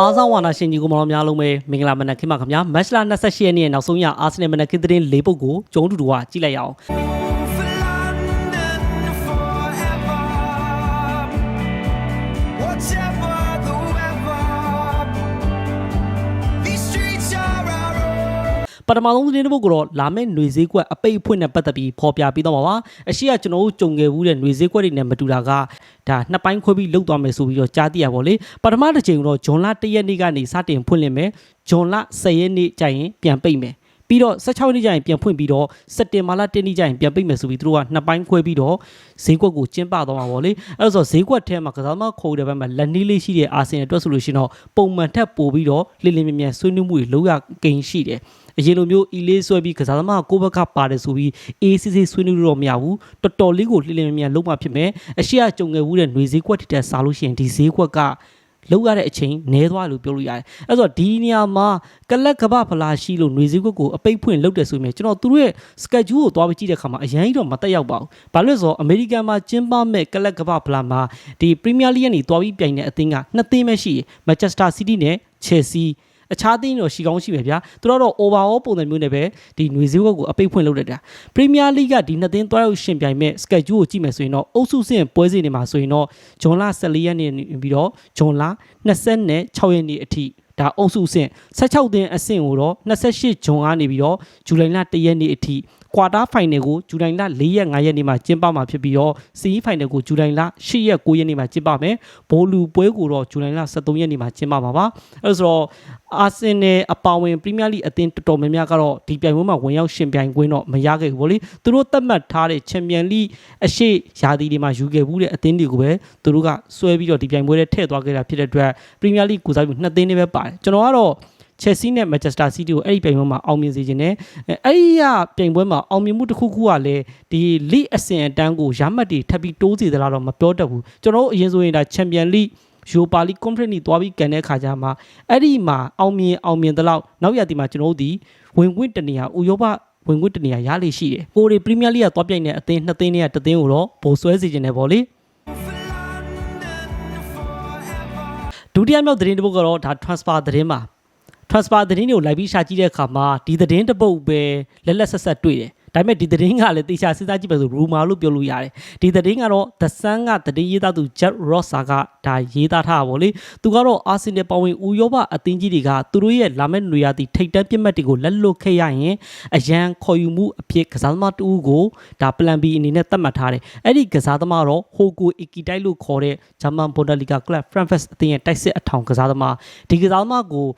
အားဆောင်ဝါနာရှင်ကြီးကိုမောင်များလုံးပဲမင်္ဂလာမနက်ခင်းပါခင်ဗျာမတ်လ28ရက်နေ့ရဲ့နောက်ဆုံးရအာဆင်နယ်မနက်ခင်းသတင်း၄ပုဒ်ကိုကျုံတူတူကကြည့်လိုက်ရအောင် ပထမဆုံးသတင်းတစ်ပုဒ်ကိုတော့လာမယ့်ຫນွေဈေးကွက်အပိတ်အဖွင့်နဲ့ပတ်သက်ပြီးဖော်ပြပေးတော့မှာပါအရှိကကျွန်တော်တို့ကြုံခဲ့ဘူးတဲ့ຫນွေဈေးကွက်တွေနဲ့မတူတာကဒါနှစ်ပိုင်းခွဲပြီးလောက်သွားမယ်ဆိုပြီးတော့ကြားသိရပါလေပထမတစ်ချိန်ကတော့ဂျွန်လ1ရက်နေ့ကနေစတင်ဖွင့်လှစ်မယ်ဂျွန်လ10ရက်နေ့ကျရင်ပြန်ပိတ်မယ်ပြီးတော့16ရက်နေ့ကျရင်ပြန်ဖွင့်ပြီးတော့စက်တင်ဘာလ1ရက်နေ့ကျရင်ပြန်ပိတ်မယ်ဆိုပြီးသူတို့ကနှစ်ပိုင်းခွဲပြီးတော့ဈေးကွက်ကိုကျင်းပသွားမှာပေါ့လေအဲ့ဒါဆိုဈေးကွက်ထဲမှာကစားသမားခေါ်တဲ့ဘက်မှာလက်နီးလေးရှိတဲ့အာဆင်နယ်အတွက်ဆိုလို့ရှိရင်တော့ပုံမှန်ထက်ပိုပြီးတော့လင်းလင်းမြန်မြန်ဆွေးနွေးမှုတွေလုပ်ရကိန်းရှိတယ် အရင်လိုမျိုးအီလေးဆွဲပြီးကစားသမားကကိုယ့်ဘက်ကပါတယ်ဆိုပြီးအေးစစ်စစ်ဆွေးနွေးလို့တော့မရဘူးတော်တော်လေးကိုလှည့်လည်မြန်မြန်လုံးမှဖြစ်မယ်အရှိအကြုံငယ်ဘူးတဲ့ຫນွေဈေးကွက်တိတက်စားလို့ရှိရင်ဒီဈေးကွက်ကလောက်ရတဲ့အချိန်နည်းသွားလို့ပြောလို့ရတယ်အဲ့တော့ဒီနေရာမှာကလက်ကပဖလာရှိလို့ຫນွေဈေးကွက်ကိုအပိတ်ဖွင့်လုပ်တယ်ဆိုရင်ကျွန်တော်သူတို့ရဲ့ schedule ကိုသွားပြီးကြည့်တဲ့အခါမှာအရင်ကြီးတော့မတက်ရောက်ပါဘူးဘာလို့လဲဆိုတော့အမေရိကန်မှာကျင်းပမဲ့ကလက်ကပဖလာမှာဒီ Premier League ကနေသွားပြီးပြိုင်တဲ့အသင်းကနှစ်သင်းပဲရှိတယ် Manchester City နဲ့ Chelsea အခြားသင်းတော့ရှိကောင်းရှိပဲဗျာသူတို့တော့ overall ပုံစံမျိုးနဲ့ပဲဒီຫນွေဈေးကွက်ကိုအပိတ်ဖွင့်လုပ်လိုက်တာပရီးမီးယားလိဂ်ကဒီနှစ်သင်းတွားရောက်ရှင်ပြိုင်မဲ့ schedule ကိုကြည့်မယ်ဆိုရင်တော့အုပ်စုစဉ်ပွဲစဉ်တွေမှာဆိုရင်တော့ဂျွန်လ14ရက်နေ့နေပြီးတော့ဂျွန်လ26ရက်နေ့အထိဒါအုပ်စုစဉ်16သင်းအဆင့်ကိုတော့28ဂျွန်ကနေပြီးတော့ဇူလိုင်လ1ရက်နေ့အထိ ကွာတာဖိုင်နယ်ကိုဇူလိုင်လ4ရက်5ရက်နေ့မှာကျင်းပမှာဖြစ်ပြီးတော့စီးဖိုင်နယ်ကိုဇူလိုင်လ8ရက်9ရက်နေ့မှာကျင်းပမယ်ဘိုလူပွဲကိုတော့ဇူလိုင်လ23ရက်နေ့မှာကျင်းပမှာပါအဲဒါဆိုတော့အာဆင်နယ်အပါဝင်ပရီးမီးယားလိအသင်းတော်တော်များများကတော့ဒီပြိုင်ပွဲမှာဝင်ရောက်ရှင်ပြိုင်ခွင့်တော့မရခဲ့ဘူးဗောလေသူတို့သတ်မှတ်ထားတဲ့ချန်ပီယံလိအရှိရာသီတွေမှာယူခဲ့ဘူးတဲ့အသင်းတွေကိုပဲသူတို့ကဆွဲပြီးတော့ဒီပြိုင်ပွဲထဲထည့်သွားခဲ့တာဖြစ်တဲ့အတွက်ပရီးမီးယားလိကိုစားပြီးနှစ်သင်းတွေပဲပါတယ်ကျွန်တော်ကတော့ Chelsea နဲ့ Manchester City ကိုအဲ့ဒီပြိုင်ပွဲမှာအောင်မြင်စေခြင်းနဲ့အဲ့ဒီရပြိုင်ပွဲမှာအောင်မြင်မှုတစ်ခုခုကလည်းဒီ League အဆင့်အတန်းကိုရမှတ်တွေထပ်ပြီးတိုးစေသလားတော့မပြောတတ်ဘူးကျွန်တော်တို့အရင်ဆိုရင်ဒါ Champion League ယူပါလီကွန်ဖရင့်နီသွားပြီးကန်တဲ့ခါကျမှအဲ့ဒီမှာအောင်မြင်အောင်မြင်တဲ့လောက်နောက်ရတီမှာကျွန်တော်တို့ဒီဝင်ခွင့်တနေရဥရောပဝင်ခွင့်တနေရရလေရှိတယ်။ကိုရီပရီးမီးယားလိကသွားပြိုင်တဲ့အသင်းနှစ်သင်းတွေကတစ်သင်းကိုတော့ဘိုးဆွဲစီခြင်းနဲ့ပေါ့လေ။ For London forever. ဒုတိယမြောက်သတင်းတစ်ပုဒ်ကတော့ဒါ transfer သတင်းပါ transfer သတင်းတွေကိုလိုက်ပြီးရှာကြည့်တဲ့အခါမှာဒီသတင်းတစ်ပုဒ်ပဲလက်လက်ဆက်ဆက်တွေ့တယ်ဒါပေမဲ့ဒီသတင်းကလည်းတေချာစဉ်းစားကြည့်ပဲဆို rumor လို့ပြောလို့ရတယ်ဒီသတင်းကတော့ The Sun ကသတင်းရေးသားသူ Jack Rossa ကဒါရေးသားထားတာပေါ့လေသူကတော့ Arsenal ပဝင်ဦးရောပအသင်းကြီးတွေကသူတို့ရဲ့လာမယ့်နေရာတီထိတ်တန့်ပြစ်မှတ်တွေကိုလက်လွတ်ခဲ့ရရင်အရန်ခေါ်ယူမှုအဖြစ်ကစားသမားတူကိုဒါ plan B အနေနဲ့သတ်မှတ်ထားတယ်အဲ့ဒီကစားသမားတော့ Hogo Ikitai လို့ခေါ်တဲ့ German Bundesliga club Frankfurt အသင်းရဲ့တိုက်စစ်အထောင်ကစားသမားဒီကစားသမားကို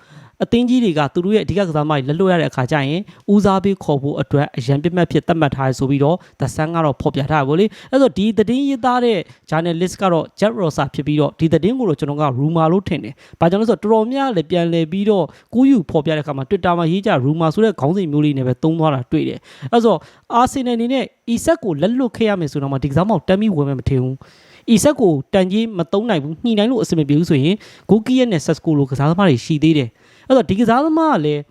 အသင်းကြီးတွေကသူတို့ရဲ့အဓိကကစားသမားတွေလက်လွတ်ရတဲ့အခါကျရင်ဦးစားပေးခေါ်ဖို့အတွက်အရန်ပြစ်မှတ်ဖြစ်သတ်မှတ်ထားရဆိုပြီးတော့ The Sun ကတော့ဖော်ပြထားတယ်ဗောလေအဲ့တော့ဒီသတင်းရေးသားတဲ့ journalist ကတော့ Jack Rosa ဖြစ်ပြီးတော့ဒီသတင်းကိုတော့ကျွန်တော်က rumor လို့ထင်တယ်။ဘာကြောင့်လဲဆိုတော့တော်တော်များလည်းပြန်လည်ပြီးတော့ကူးယူဖော်ပြတဲ့အခါမှာ Twitter မှာရေးကြ rumor ဆိုတဲ့ခေါင်းစဉ်မျိုးလေးနဲ့ပဲသုံးသွားတာတွေ့တယ်။အဲ့တော့ Arsenal အနေနဲ့ Isak ကိုလက်လွတ်ခဲ့ရမယ်ဆိုတော့မှဒီကစားမောက်တမ်းပြီးဝင်မယ်မထင်ဘူး။ Isak ကိုတန်ကြီးမသုံးနိုင်ဘူးညှိနှိုင်းလို့အဆင်မပြေဘူးဆိုရင် Goki ရဲ့နဲ့ Sesco လိုကစားသမားတွေရှိသေးတယ်။ အဲ့တော့ဒီကစားသမားကလည်း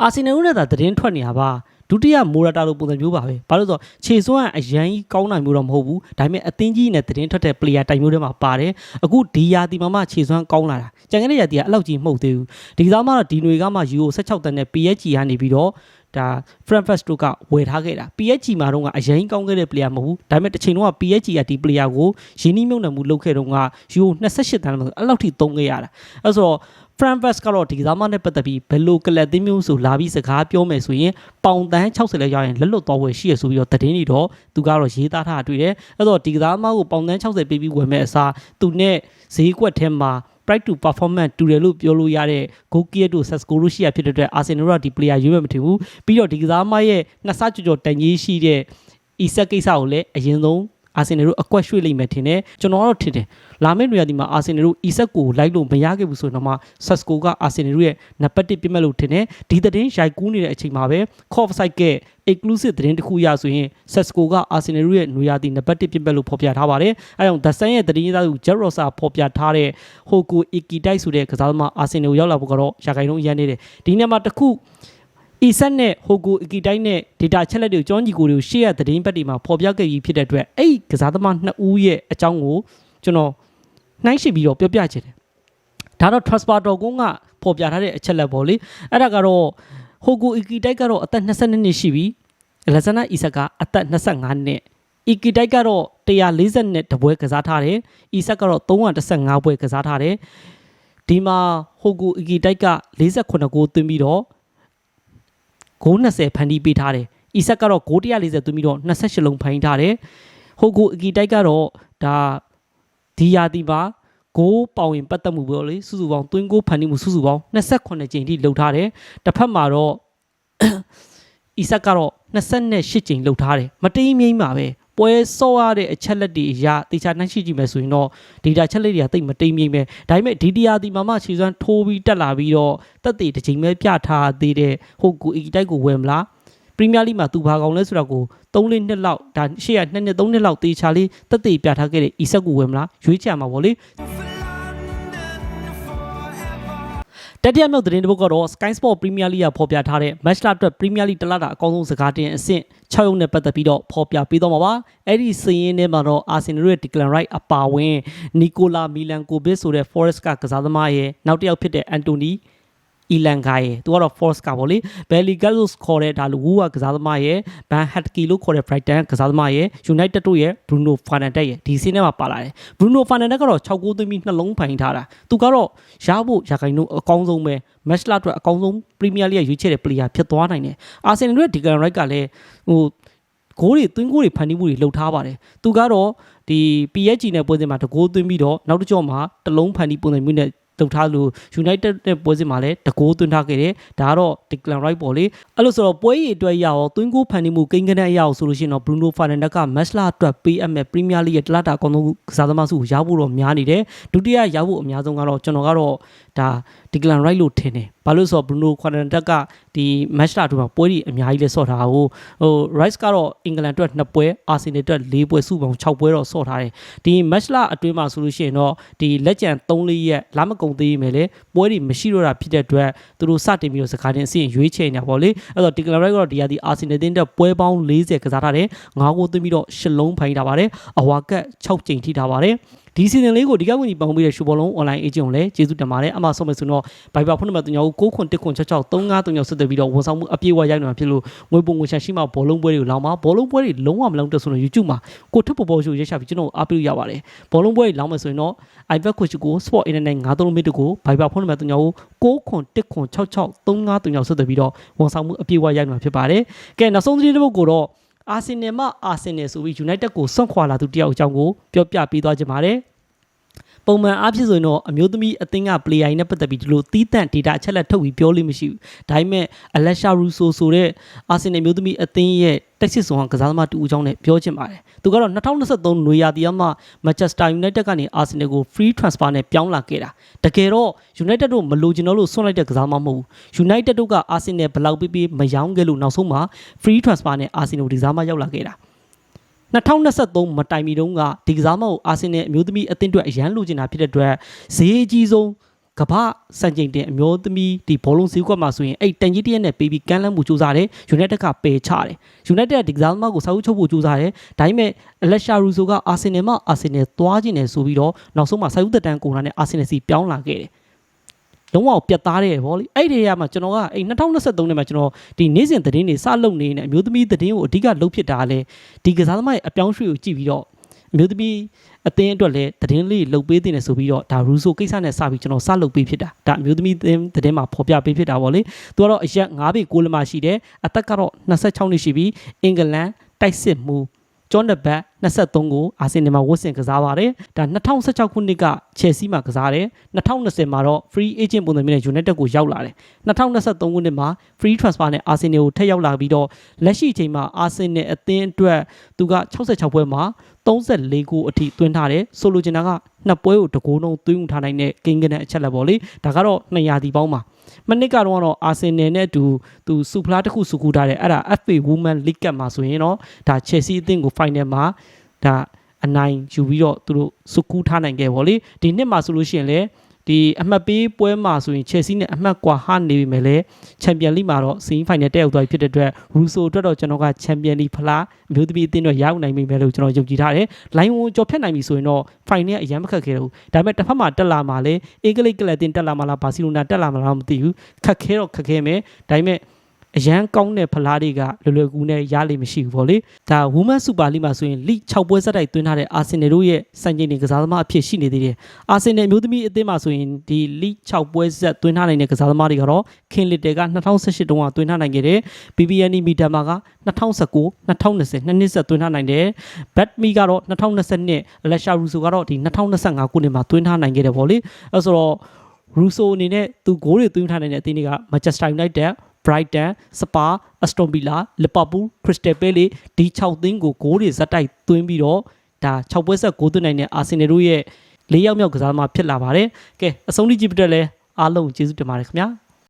အာဆင်နယ်ဦးနဲ့သာသတင်းထွက်နေတာပါဒုတိယမိုရာတာလိုပုံစံမျိုးပါပဲဘာလို့လဲဆိုတော့ခြေစွမ်းကအရန်ကြီးကောင်းနိုင်မျိုးတော့မဟုတ်ဘူးဒါပေမဲ့အသင်းကြီးနဲ့သတင်းထွက်တဲ့ player တိုင်မျိုးတွေမှာပါတယ်အခုဒီယာတီမှာမှခြေစွမ်းကောင်းလာတာကြံခဲ့တဲ့ယာတီကအလောက်ကြီးမဟုတ်သေးဘူးဒီကစားသမားကဒီຫນွေကမှ Euro 16တန်းနဲ့ PSG ကနေပြီးတော့ဒါ Frankfurt တို့ကဝယ်ထားခဲ့တာ PSG မှာတော့ကအရင်ကောင်းခဲ့တဲ့ player မဟုတ်ဘူးဒါပေမဲ့တစ်ချိန်တော့ PSG ကဒီ player ကိုရင်းနှီးမြှုပ်နှံမှုလုပ်ခဲ့တော့က Euro 28တန်းလို့အဲ့လောက်ထိသုံးခဲ့ရတာအဲ့ဆိုတော့ Frankfurt ကတော့ဒီကစားမနဲ့ပတ်သက်ပြီးဘယ်လိုကလပ်သင်းမျိုးဆိုလာပြီးစကားပြောမယ်ဆိုရင်ပေါင်တန်း60လဲရရင်လက်လွတ်သွားဝယ်ရှိရဆိုပြီးတော့သတင်းတွေတော့သူကတော့ရေးသားထားတာတွေ့တယ်အဲ့တော့ဒီကစားမကိုပေါင်တန်း60ပေးပြီးဝယ်မဲ့အစားသူနဲ့ဈေးကွက်ထဲမှာ price to performance တူတယ်လို့ပြောလို့ရတဲ့ Gokier တို့ Sesco တို့ရှိရဖြစ်တဲ့အတွက် Arsenal ကဒီ player ရွေးမယ်မထင်ဘူးပြီးတော့ဒီကစားမရဲ့နှစ်ဆကြော်ကြော်တန်ကြီးရှိတဲ့ Isak ကိစ္စကိုလည်းအရင်ဆုံး အာဆင်နယ်တို့အကွက်ရွှေ့လိမ့်မယ်ထင်တယ်ကျွန်တော်ကတော့ထင်တယ်လာမယ့်နေရာဒီမှာအာဆင်နယ်တို့အီဆက်ကိုလိုက်လို့မရခဲ့ဘူးဆိုတော့မှဆက်စကိုကအာဆင်နယ်တို့ရဲ့နံပါတ်1ပြစ်မဲ့လို့ထင်တယ်ဒီသတင်းရိုက်ကူးနေတဲ့အချိန်မှာပဲ Cof site က exclusive သတင်းတစ်ခုရဆိုရင်ဆက်စကိုကအာဆင်နယ်တို့ရဲ့နေရာဒီနံပါတ်1ပြစ်မဲ့လို့ဖော်ပြထားပါတယ်အဲကြောင့် The Sun ရဲ့သတင်းရေးသားသူ Jack Rosa ဖော်ပြထားတဲ့ Hoku Ikitai ဆိုတဲ့ကစားသမားအာဆင်နယ်ကိုရောက်လာဖို့ကတော့ရာခိုင်နှုန်းရန်နေတယ်ဒီနေ့မှာတစ်ခု အီဆက်နဲ့ဟိုကိုအီကီတိုင်းနဲ့ data ချက်လက်တွေကိုကျောင်းကြီးကိုတွေကိုရှေ့ရသတင်းပတ်တွေမှာပေါ်ပြခဲ့ပြီးဖြစ်တဲ့အတွက်အဲ့ဒီကစားသမားနှစ်ဦးရဲ့အကြောင်းကိုကျွန်တော်နှိုင်းရှိပြီးတော့ပြောပြချင်တယ်ဒါတော့ transporter ကုန်းကပေါ်ပြထားတဲ့အချက်လက်ပေါ့လေအဲ့ဒါကတော့ဟိုကိုအီကီတိုက်ကတော့အသက်22နှစ်ရှိပြီလက်ဇနာအီဆက်ကအသက်25နှစ်အီကီတိုက်ကတော့140နဲ့တပွဲကစားထားတယ်အီဆက်ကတော့315ပွဲကစားထားတယ်ဒီမှာဟိုကိုအီကီတိုက်က48ဂိုးသွင်းပြီးတော့ ဂိုး20ဖန်တီးပေးထားတယ်အီဆက်ကတော့ဂိုး140သွင်းပြီးတော့28လုံးဖန်တီးထားတယ်ဟိုကိုအီကီတိုက်ကတော့ဒါဒီယာတီပါဂိုးပေါင်ရင်ပတ်သက်မှုပေါ့လေစုစုပေါင်းသွင်းဂိုးဖန်တီးမှုစုစုပေါင်း28ကြိမ်ထိလှုပ်ထားတယ်တစ်ဖက်မှာတော့အီဆက်ကတော့28ကြိမ်လှုပ်ထားတယ်မတိမ်မြိမ့်ပါပဲ ပွဲစောရတဲ့အချက်လက်တွေအရတေချာနှိုင်းရှိကြည့်မယ်ဆိုရင်တော့ဒေတာချက်လက်တွေကတိတ်မတိမ်မြိမ့်ပဲဒါပေမဲ့ဒီတရားဒီမှာမှခြေစွမ်းထိုးပြီးတက်လာပြီးတော့တက်တေတစ်ချိန်ပဲပြထားသေးတဲ့ဟုတ်ကူအီတိုက်ကိုဝယ်မလားပရီးမီးယားလိမှာသူဘာကောင်လဲဆိုတော့ကို3လနှစ်လောက်ဒါရှေ့က2နှစ်3နှစ်လောက်တေချာလေးတက်တေပြထားခဲ့တဲ့အီဆက်ကိုဝယ်မလားရွေးချယ်မှာပေါ့လေ တတိယမြောက်သတင်းတစ်ပုဒ်ကတော့ Sky Sport Premier League ကဖော်ပြထားတဲ့ Match လအတွက် Premier League တလတာအကောင်းဆုံးစကားတင်အဆင့်6ရုံနဲ့ပတ်သက်ပြီးတော့ဖော်ပြပေးတော့မှာပါအဲ့ဒီစည်ရင်းထဲမှာတော့ Arsenal ရဲ့ Declan Rice အပါဝင် Nicola Milankovic ဆိုတဲ့ Forest ကကစားသမားရဲ့နောက်တစ်ယောက်ဖြစ်တဲ့ Anthony အီလန်ဂါရဲ့သူကတော့ Force ကပေါ့လေ Belly Gallos ခေါ်တဲ့ဒါလူဝူကကစားသမားရဲ့ Van Hatke လို့ခေါ်တဲ့ Brighton ကစားသမားရဲ့ United တို့ရဲ့ Bruno Fernandes ရဲ့ဒီစင်းထဲမှာပါလာတယ် Bruno Fernandes ကတော့6ဂိုးသွင်းပြီးနှလုံးဖိုင်ထားတာသူကတော့ရဖို့ရခိုင်တို့အကောင်းဆုံးပဲ match လာအတွက်အကောင်းဆုံး Premier League ရွေးချယ်တဲ့ player ဖြစ်သွားနိုင်တယ် Arsenal ရဲ့ Declan Rice ကလည်းဟိုဂိုးတွေသွင်းဂိုးတွေဖန်တီးမှုတွေလှုပ်ထားပါတယ်သူကတော့ဒီ PSG နဲ့ပွဲစဉ်မှာတဂိုးသွင်းပြီးတော့နောက်တစ်ကြော့မှာတလုံးဖန်တီးပုံစံမျိုးနဲ့ တုတ်ထားလို့ United နဲ့ပွဲစဉ်မှာလည်းတကိုးသွင်းထားခဲ့တယ်ဒါကတော့ Declan Rice ပေါ့လေအဲ့လိုဆိုတော့ပွဲရည်အတွက်ရအောင်သွင်းကိုဖန်တီးမှုကိန်းကနန်းအရအောင်ဆိုလို့ရှိရင်တော့ Bruno Fernandes က match လာအတွက်ပေးအပ်မဲ့ Premier League ရဲ့တလတာအကောင်းဆုံးကစားသမားစုကိုရဖို့တော့များနေတယ်ဒုတိယရဖို့အများဆုံးကတော့ကျွန်တော်ကတော့ ဒါ Declan Rice လို့ထင်တယ်ဘာလို့ဆိုတော့ Bruno Fernandes ကဒီ match လာအတွက်မှာပွဲတွေအများကြီးလဲဆော့ထားဟိုဟို Rice ကတော့အင်္ဂလန်အတွက်2ပွဲ Arsenal အတွက်4ပွဲစုပေါင်း6ပွဲတော့ဆော့ထားတယ်ဒီ match လာအတွင်းမှာဆိုလို့ရှိရင်တော့ဒီလက်ကျန်3-4ရက်လာမကုန်သေးမယ်လေပွဲတွေမရှိတော့တာဖြစ်တဲ့အတွက်သူတို့စတင်ပြီးတော့စကားတင်အစီရင်ရွေးချယ်နေတာပေါ့လေအဲ့တော့ Declan Rice ကတော့ဒီဟာဒီ Arsenal တင်းတဲ့ပွဲပေါင်း40ကစားထားတယ်9ဂိုးသွင်းပြီးတော့10လုံးဖိုင်ထားပါတယ်အဝါကတ်6ကြိမ်ထိထားပါတယ် ဒီစီဇန်လေးကိုဒီကဝင်ကြီးပေါင်းပြီးတဲ့ရှူဘောလုံး online agent ကိုလည်းကျေးဇူးတင်ပါတယ်အမှဆုံးမယ်ဆိုတော့ Viber ဖုန်းနံပါတ်3ကို9ခွန်1ခွန်66 3539ဆက်သွယ်ပြီးတော့ဝန်ဆောင်မှုအပြည့်အဝရိုက်နေတာဖြစ်လို့ငွေပုံငွေရှာရှိမှဘောလုံးပွဲတွေကိုလောင်းပါဘောလုံးပွဲတွေလုံးဝမလုံးတက်ဆိုတော့ YouTube မှာကိုထပ်ပေါ်ပေါ်ရှိုးရက်ရှာပြီးကျွန်တော်အားပေးလို့ရပါတယ်ဘောလုံးပွဲတွေလောင်းမယ်ဆိုရင်တော့ iPad coach ကို Sport Internet 93မိတကို Viber ဖုန်းနံပါတ်3ကို9ခွန်1ခွန်66 3539ဆက်သွယ်ပြီးတော့ဝန်ဆောင်မှုအပြည့်အဝရိုက်နေတာဖြစ်ပါတယ်ကဲနောက်ဆုံးသတင်းတစ်ပုဒ်ကိုတော့ အာဆင်နယ်မှအာဆင်နယ်ဆိုပြီး United ကိုဆွန့်ခွာလာသူတယောက်အကြောင်းကိုပြောပြပေးသွားကြပါမယ် ပုံမှန်အားဖြင့်ဆိုရင်တော့အမျိုးသမီးအသင်းက player တွေနဲ့ပတ်သက်ပြီးဒီလိုတီးတန့် data အချက်လက်ထုတ်ပြီးပြောလို့မရှိဘူး။ဒါပေမဲ့ Alessia Russo ဆိုတဲ့ Arsenal မျိုးသမီးအသင်းရဲ့တက်စစ်ဆောင်ကစားသမားတူအကြောင်းနဲ့ပြောချင်ပါတယ်။သူကတော့2023နွေရာသီမှာ Manchester United ကနေ Arsenal ကို free transfer နဲ့ပြောင်းလာခဲ့တာ။တကယ်တော့ United တို့မလိုချင်တော့လို့ဆွန့်လိုက်တဲ့ကစားသမားမဟုတ်ဘူး။ United တို့က Arsenal ဘလောက်ပေးပေးမယောင်းခဲ့လို့နောက်ဆုံးမှာ free transfer နဲ့ Arsenal ဒီစားမရောက်လာခဲ့တာ။ 2023မတိုင်မီတုန်းကဒီကစားမကိုအာဆင်နယ်အမျိုးသမီးအသင်းအတွက်အရန်လိုချင်တာဖြစ်တဲ့အတွက်ဈေးအကြီးဆုံးကမ္ဘာစံချိန်တင်အမျိုးသမီးဒီဘောလုံးဈေးကွက်မှာဆိုရင်အဲ့တန်ကြီးတရက်နဲ့ပေးပြီးကမ်းလှမ်းမှုစူးစမ်းတယ် United ကပယ်ချတယ် United ကဒီကစားသမားကိုစာအုပ်ချုပ်ဖို့စူးစမ်းတယ်ဒါပေမဲ့ Alessia Russo ကအာဆင်နယ်မှာအာဆင်နယ်သွားခြင်းတယ်ဆိုပြီးတော့နောက်ဆုံးမှာစာအုပ်သက်တမ်းကုန်တာနဲ့အာဆင်နယ်စီပြောင်းလာခဲ့တယ် လုံးဝပြတ်သားတယ်ဗောလေအဲ့ဒီရမှာကျွန်တော်ကအဲ့2023နဲ့မှာကျွန်တော်ဒီနေ့စဉ်သတင်းတွေစလုပ်နေနေအမျိုးသမီးသတင်းကိုအဓိကလုပ်ဖြစ်တာလဲဒီကစားသမားရဲ့အပြောင်းရွှေ့ကိုကြည့်ပြီးတော့အမျိုးသမီးအသင်းအတွက်လည်းသတင်းလေးလှုပ်ပေးတင်တယ်ဆိုပြီးတော့ဒါရူဆိုကိစ္စနဲ့စပြီးကျွန်တော်စလုပ်ပေးဖြစ်တာဒါအမျိုးသမီးသတင်းသတင်းမှာဖော်ပြပေးဖြစ်တာဗောလေသူကတော့အရက်9ပေ6လမရှိတယ်အသက်ကတော့26နှစ်ရှိပြီအင်္ဂလန်တိုက်စစ်မှု ဂျွန်ဒဘတ်23ကိုအာဆင်နယ်မှာဝတ်ဆင်ကစားပါတယ်ဒါ2016ခုနှစ်ကချယ်ဆီမှာကစားတယ်2020မှာတော့ free agent ပုံစံမျိုးနဲ့ United ကိုရောက်လာတယ်2023ခုနှစ်မှာ free transfer နဲ့အာဆင်နယ်ကိုထပ်ရောက်လာပြီးတော့လက်ရှိအချိန်မှာအာဆင်နယ်အသင်းအတွက်သူက66ပွဲမှာ 34ဂိုးအထိသွင်းထားတယ်ဆိုလိုချင်တာကနှစ်ပွဲကိုတကိုးလုံးသွင်းယူထားနိုင်တဲ့ကိန်းဂဏန်းအချက်လက်ပေါ့လေဒါကတော့200ဒီပေါင်းပါမနစ်ကတော့တော့အာဆင်နယ်နဲ့အတူသူစူဖလားတစ်ခုစုကူထားတယ်အဲ့ဒါ FA Women League Cup မှာဆိုရင်တော့ဒါ Chelsea အသင်းကို final မှာဒါအနိုင်ယူပြီးတော့သူတို့စုကူးထားနိုင်ခဲ့ပါလေဒီနှစ်မှာဆိုလို့ရှိရင်လေ ဒီအမှတ်ပေးပွဲမှာဆိုရင် Chelsea နဲ့အမှတ်ကွာဟနေပြီမဲ့လေချန်ပီယံလိမှာတော့ semi final တက်ရောက်သွားပြီဖြစ်တဲ့အတွက် Russo အတွက်တော့ကျွန်တော်ကချန်ပီယံလိဖလားအမျိုးသမီးအသင်းတော့ရောက်နိုင်ပြီမဲ့လို့ကျွန်တော်ယုံကြည်ထားတယ်။ line ဝင်ကြော်ဖြတ်နိုင်ပြီဆိုရင်တော့ final ကအရင်မခက်ခဲတော့ဘူး။ဒါပေမဲ့တစ်ဖက်မှာတက်လာမှာလေအင်္ဂလိပ်ကလပ်တင်တက်လာမှာလားဘာစီလိုနာတက်လာမှာလားမသိဘူး။ခက်ခဲတော့ခက်ခဲမယ်။ဒါပေမဲ့ အရန်ကောင်းတဲ့ဖလားတွေကလွယ်လွယ်ကူကူနဲ့ရလိမ့်မရှိဘူးဗောလေဒါ Women Super League မှာဆိုရင် League 6ပွဲဆက်တိုက်သွင်းထားတဲ့ Arsenal တို့ရဲ့စံချိန်တွေကစားသမားအဖြစ်ရှိနေသေးတယ်။ Arsenal အမျိုးသမီးအသင်းမှာဆိုရင်ဒီ League 6ပွဲဆက်သွင်းထားနိုင်တဲ့ကစားသမားတွေကတော့ခင်လစ်တယ်က2018တုန်းကသွင်းထားနိုင်ခဲ့တယ်။ BBN မီတာမာက2019 2020နှစ်နှစ်ဆက်သွင်းထားနိုင်တယ်။ Batme ကတော့2022 Lasha Russo ကတော့ဒီ2025ခုနှစ်မှာသွင်းထားနိုင်ခဲ့တယ်ဗောလေအဲဆိုတော့ Russo အနေနဲ့သူဂိုးတွေသွင်းထားနိုင်တဲ့အသင်းတွေက Manchester United Brighton, Spa, Aston Villa, Liverpool, Crystal Palace ဒီ6သင်းကိုဂိုးတွေဇက်တိုက်သွင်းပြီးတော့ဒါ6ပွဲဆက်ဂိုးသွင်းနိုင်တဲ့ Arsenal တို့ရဲ့၄ယောက်မြောက်ကစားသမားဖြစ်လာပါတယ်။ကဲအဆုံးထိကြည့်ပြတဲ့လဲအားလုံးကျေးဇူးတင်ပါတယ်ခင်ဗျာ။